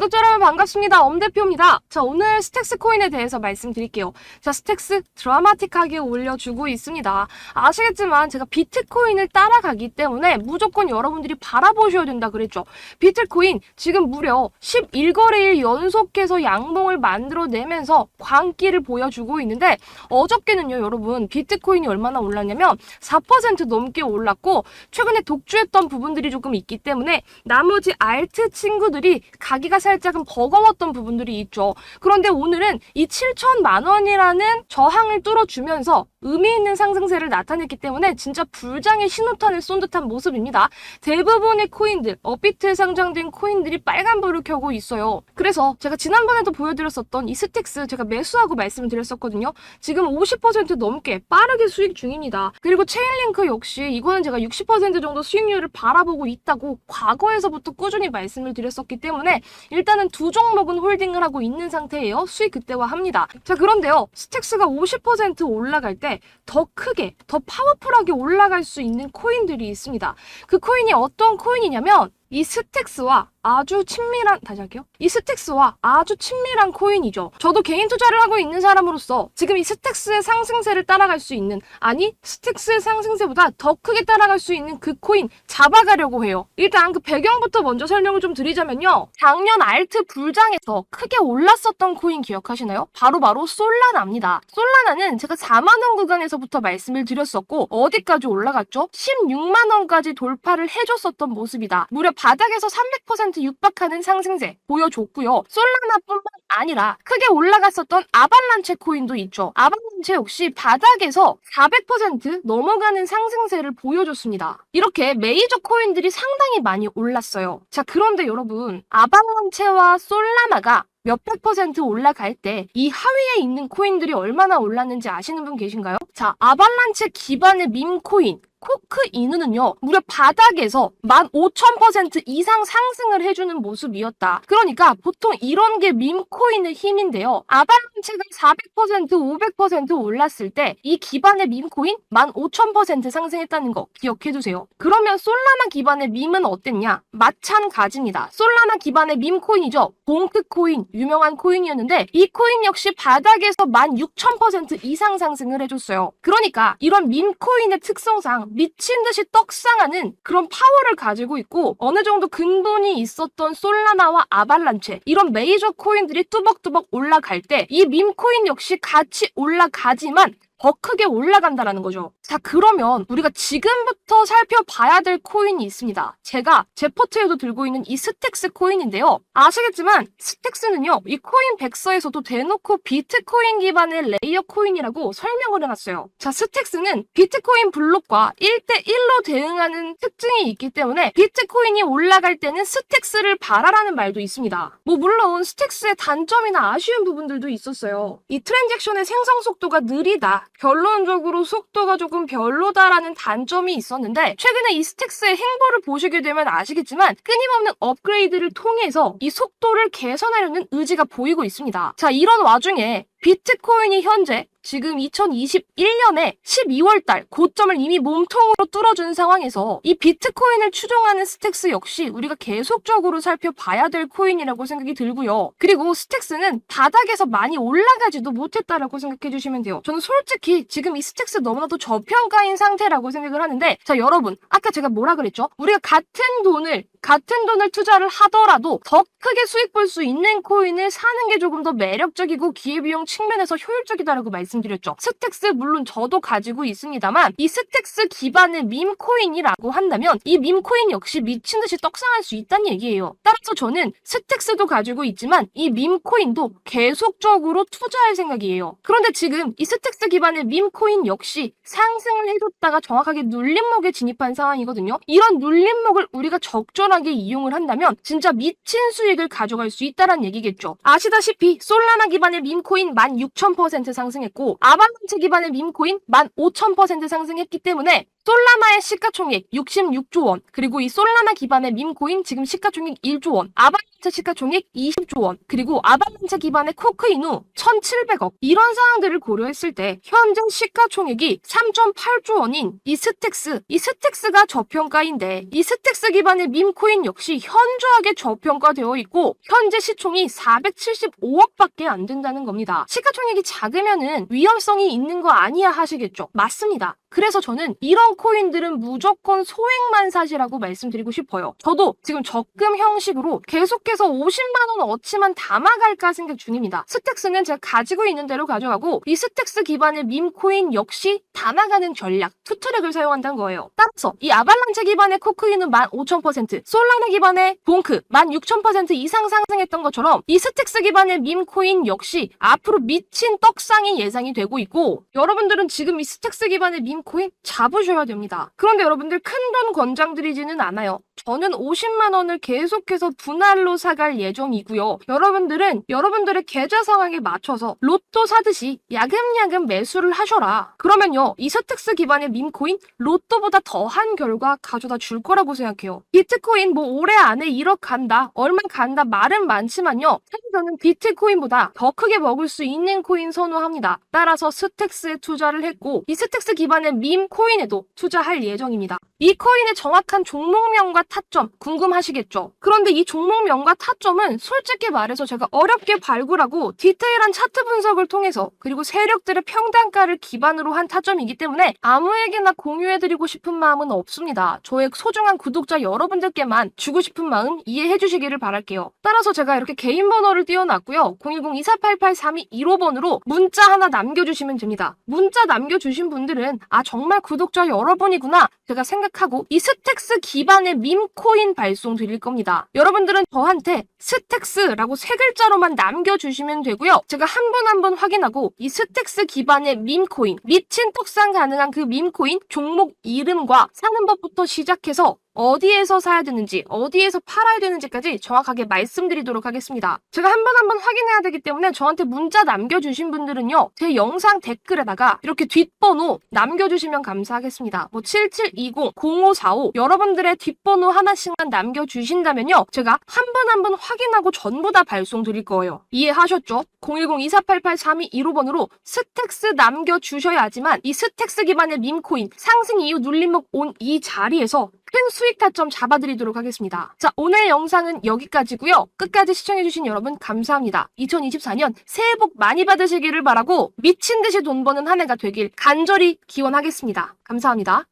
구독자 여러분 반갑습니다. 엄대표입니다. 자, 오늘 스택스 코인에 대해서 말씀드릴게요. 자, 스택스 드라마틱하게 올려주고 있습니다. 아시겠지만 제가 비트코인을 따라가기 때문에 무조건 여러분들이 바라보셔야 된다 그랬죠. 비트코인 지금 무려 11거래일 연속해서 양봉을 만들어내면서 광기를 보여주고 있는데 어저께는요, 여러분 비트코인이 얼마나 올랐냐면 4% 넘게 올랐고 최근에 독주했던 부분들이 조금 있기 때문에 나머지 알트 친구들이 가기가 살짝은 버거웠던 부분들이 있죠. 그런데 오늘은 이 7천만 원이라는 저항을 뚫어주면서 의미 있는 상승세를 나타냈기 때문에 진짜 불장의 신호탄을 쏜 듯한 모습입니다. 대부분의 코인들, 업비트에 상장된 코인들이 빨간불을 켜고 있어요. 그래서 제가 지난번에도 보여드렸었던 이 스택스 제가 매수하고 말씀을 드렸었거든요. 지금 50% 넘게 빠르게 수익 중입니다. 그리고 체인링크 역시 이거는 제가 60% 정도 수익률을 바라보고 있다고 과거에서부터 꾸준히 말씀을 드렸었기 때문에 일단은 두 종목은 홀딩을 하고 있는 상태예요. 수익 극대화합니다. 자 그런데요. 스택스가 50% 올라갈 때더 크게, 더 파워풀하게 올라갈 수 있는 코인들이 있습니다. 그 코인이 어떤 코인이냐면 이 스택스와 아주 친밀한 다시 할게요. 이 스택스와 아주 친밀한 코인이죠. 저도 개인 투자를 하고 있는 사람으로서 지금 이 스택스의 상승세를 따라갈 수 있는 아니 스택스의 상승세보다 더 크게 따라갈 수 있는 그 코인 잡아가려고 해요. 일단 그 배경부터 먼저 설명을 좀 드리자면요. 작년 알트 불장에서 크게 올랐었던 코인 기억하시나요? 바로바로 솔라나입니다. 솔라나는 제가 4만 원 구간에서부터 말씀을 드렸었고 어디까지 올라갔죠? 16만 원까지 돌파를 해줬었던 모습이다. 무려 바닥에서 300% 육박하는 상승세 보여줬고요. 솔라나뿐만 아니라 크게 올라갔었던 아발란체 코인도 있죠. 아발란체 역시 바닥에서 400% 넘어가는 상승세를 보여줬습니다. 이렇게 메이저 코인들이 상당히 많이 올랐어요. 자, 그런데 여러분, 아발란체와 솔라나가 몇백 퍼센트 올라갈 때 이 하위에 있는 코인들이 얼마나 올랐는지 아시는 분 계신가요? 자, 아발란체 기반의 밈코인 코크 이누는요, 무려 바닥에서 15,000% 이상 상승을 해주는 모습이었다. 그러니까 보통 이런 게 밈코인의 힘인데요. 아발란체가 400%, 500% 올랐을 때 이 기반의 밈코인 15,000% 상승했다는 거 기억해두세요. 그러면 솔라나 기반의 밈은 어땠냐? 마찬가지입니다. 솔라나 기반의 밈코인이죠. 봉크코인, 유명한 코인이었는데 이 코인 역시 바닥에서 16,000% 이상 상승을 해줬어요. 그러니까 이런 밈코인의 특성상 미친 듯이 떡상하는 그런 파워를 가지고 있고 어느 정도 근본이 있었던 솔라나와 아발란체 이런 메이저 코인들이 뚜벅뚜벅 올라갈 때이 밈코인 역시 같이 올라가지만 더 크게 올라간다라는 거죠. 자, 그러면 우리가 지금부터 살펴봐야 될 코인이 있습니다. 제가 제 포트에도 들고 있는 이 스택스 코인인데요. 아시겠지만 스택스는요, 이 코인 백서에서도 대놓고 비트코인 기반의 레이어 코인이라고 설명을 해놨어요. 자, 스택스는 비트코인 블록과 1대1로 대응하는 특징이 있기 때문에 비트코인이 올라갈 때는 스택스를 바라라는 말도 있습니다. 뭐 물론 스택스의 단점이나 아쉬운 부분들도 있었어요. 이 트랜잭션의 생성 속도가 느리다. 결론적으로 속도가 조금 별로다라는 단점이 있었는데 최근에 이 스택스의 행보를 보시게 되면 아시겠지만 끊임없는 업그레이드를 통해서 이 속도를 개선하려는 의지가 보이고 있습니다. 자, 이런 와중에 비트코인이 현재 지금 2021년에 12월 달 고점을 이미 몸통으로 뚫어준 상황에서 이 비트코인을 추종하는 스택스 역시 우리가 계속적으로 살펴봐야 될 코인이라고 생각이 들고요. 그리고 스택스는 바닥에서 많이 올라가지도 못했다라고 생각해 주시면 돼요. 저는 솔직히 지금 이 스택스 너무나도 저평가인 상태라고 생각을 하는데 자 여러분 아까 제가 뭐라 그랬죠? 우리가 같은 돈을 같은 돈을 투자를 하더라도 더 크게 수익 볼 수 있는 코인을 사는 게 조금 더 매력적이고 기회비용 측면에서 효율적이다라고 말씀드렸죠. 스택스 물론 저도 가지고 있습니다만 이 스택스 기반의 밈코인이라고 한다면 이 밈코인 역시 미친 듯이 떡상할 수 있다는 얘기예요. 따라서 저는 스택스도 가지고 있지만 이 밈코인도 계속적으로 투자할 생각이에요. 그런데 지금 이 스택스 기반의 밈코인 역시 상승을 해줬다가 정확하게 눌림목에 진입한 상황이거든요. 이런 눌림목을 우리가 적절 하게 이용을 한다면 진짜 미친 수익을 가져갈 수 있다는 얘기겠죠. 아시다시피 솔라나 기반의 밈코인 16,000% 상승했고 아발란체 기반의 밈코인 15,000% 상승했기 때문에 솔라나의 시가총액 66조 원, 그리고 이 솔라나 기반의 밈코인 지금 시가총액 1조 원, 아바란체 시가총액 20조 원, 그리고 아바란체 기반의 코크이누 1,700억 이런 상황들을 고려했을 때 현재 시가총액이 3.8조 원인 이 스택스, 이 스택스가 저평가인데 이 스택스 기반의 밈코인 역시 현저하게 저평가되어 있고 현재 시총이 475억밖에 안 된다는 겁니다. 시가총액이 작으면은 위험성이 있는 거 아니야 하시겠죠? 맞습니다. 그래서 저는 이런 코인들은 무조건 소액만 사시라고 말씀드리고 싶어요. 저도 지금 적금 형식으로 계속해서 50만 원 어치만 담아갈까 생각 중입니다. 스택스는 제가 가지고 있는 대로 가져가고 이 스택스 기반의 밈코인 역시 담아가는 전략, 투트랙을 사용한다는 거예요. 따라서 이 아발란체 기반의 코크인은 15,000%, 솔라나 기반의 봉크 16,000% 이상 상승했던 것처럼 이 스택스 기반의 밈코인 역시 앞으로 미친 떡상이 예상이 되고 있고 여러분들은 지금 이 스택스 기반의 밈코인 잡으셔야 됩니다. 그런데 여러분들 큰 돈 권장드리지는 않아요. 저는 50만 원을 계속해서 분할로 사갈 예정이고요. 여러분들은 여러분들의 계좌 상황에 맞춰서 로또 사듯이 야금야금 매수를 하셔라. 그러면요, 이 스택스 기반의 밈코인 로또보다 더한 결과 가져다 줄 거라고 생각해요. 비트코인 뭐 올해 안에 1억 간다, 얼마 간다 말은 많지만요. 사실 저는 비트코인보다 더 크게 먹을 수 있는 코인 선호합니다. 따라서 스택스에 투자를 했고 이 스택스 기반의 밈 코인에도 투자할 예정입니다. 이 코인의 정확한 종목명과 타점 궁금하시겠죠? 그런데 이 종목명과 타점은 솔직히 말해서 제가 어렵게 발굴하고 디테일한 차트 분석을 통해서 그리고 세력들의 평단가를 기반으로 한 타점이기 때문에 아무에게나 공유해드리고 싶은 마음은 없습니다. 저의 소중한 구독자 여러분들께만 주고 싶은 마음 이해해 주시기를 바랄게요. 따라서 제가 이렇게 개인 번호를 띄워놨고요. 010-2488-3215번으로 문자 하나 남겨주시면 됩니다. 문자 남겨주신 분들은 아 정말 구독자 여러분이구나 제가 생각 하고 이 스택스 기반의 밈코인 발송 드릴 겁니다. 여러분들은 저한테 스택스라고 세 글자로만 남겨주시면 되고요. 제가 한번한번 확인하고 이 스택스 기반의 밈코인 미친 떡상 가능한 그 밈코인 종목 이름과 사는 법부터 시작해서 어디에서 사야 되는지, 어디에서 팔아야 되는지까지 정확하게 말씀드리도록 하겠습니다. 제가 한 번 한 번 확인해야 되기 때문에 저한테 문자 남겨주신 분들은요, 제 영상 댓글에다가 이렇게 뒷번호 남겨주시면 감사하겠습니다. 뭐 7720, 0545 여러분들의 뒷번호 하나씩만 남겨주신다면요, 제가 한 번 한 번 확인하고 전부 다 발송 드릴 거예요. 이해하셨죠? 010-2488-3215번으로 스택스 남겨주셔야지만 이 스택스 기반의 밈코인 상승 이후 눌림목 온 이 자리에서 큰 수익 타점 잡아드리도록 하겠습니다. 자, 오늘 영상은 여기까지고요. 끝까지 시청해주신 여러분 감사합니다. 2024년 새해 복 많이 받으시기를 바라고 미친 듯이 돈 버는 한 해가 되길 간절히 기원하겠습니다. 감사합니다.